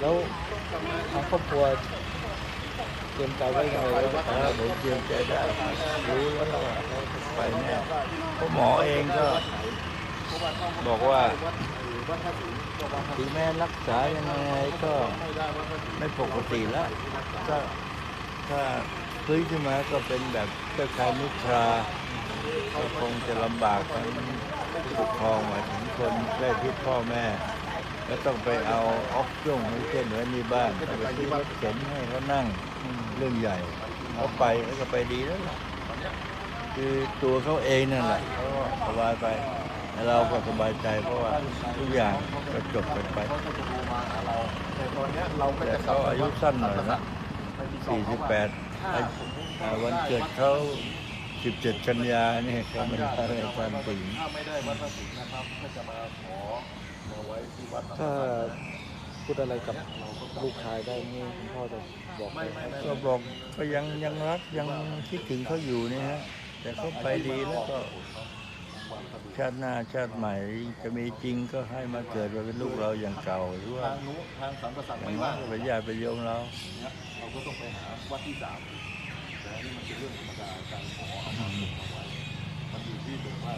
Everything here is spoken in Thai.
แล้วทางครอบครัวเตรียมใจไว้ยังไงว่าถ้าผมเตรียมใจได้รู้แล้วว่าไปแน่เพราะหมอเองก็ บอกว่าถึงแม้รักษายังไงก็ไม่ปกติแล้วก็ถ้าฟื้นขึ้นมาก็เป็นแบบเจ้าชายนิทราก็คงจะลำบากทั้งผู้ปกครองหมายถึงคนใกล้ชิดพ่อแม่ ก็ต้องไปเอาออกซิเจนให้เช่นเหมือนนี่บ้านเอาไปซื้อรถเข็นให้เขานั่งเรื่องใหญ่เขาไปเขาก็ไปดีแล้วล่ะคือตัวเขาเองนั่นแหละเขาก็สบายไปแล้วเราก็สบายใจเพราะว่าทุกอย่างก็จบกันไปแต่ตอนเนี้ยเราก็แต่จะเขาอายุสั้นหน่อยนะ48 วันเกิดเขา17 กันยาเนี่ยเขาไม่ได้อะไรความถึงถ้าไม่ได้วัดพระสิงห์นะครับก็จะมาขอมาไว้ที่วัดถ้าพูดอะไรกับลูกชายได้นี่คุณพ่อจะบอกไหมไม่ไม่ไม่ก็บอกก็ยังยังรักยังคิดถึงเขาอยู่เนี่ยฮะ แต่เขาไปดีแล้วก็ชาติหน้าชาติใหม่จะมีจริงก็ให้มาเกิดมาเป็นลูกเราอย่างเก่าหรือว่าทางนู้นทางสัมปสังอไม่ย่างน้อว่ายงก็เป็นญาติเป็นโยมเราเนี่ยเราก็ต้องไปหาวัดที่สามแต่อันนี้มันเป็นเรื่องธรรมดาการขออำนาจมาไว้มันอยู่ที่ตรงว่า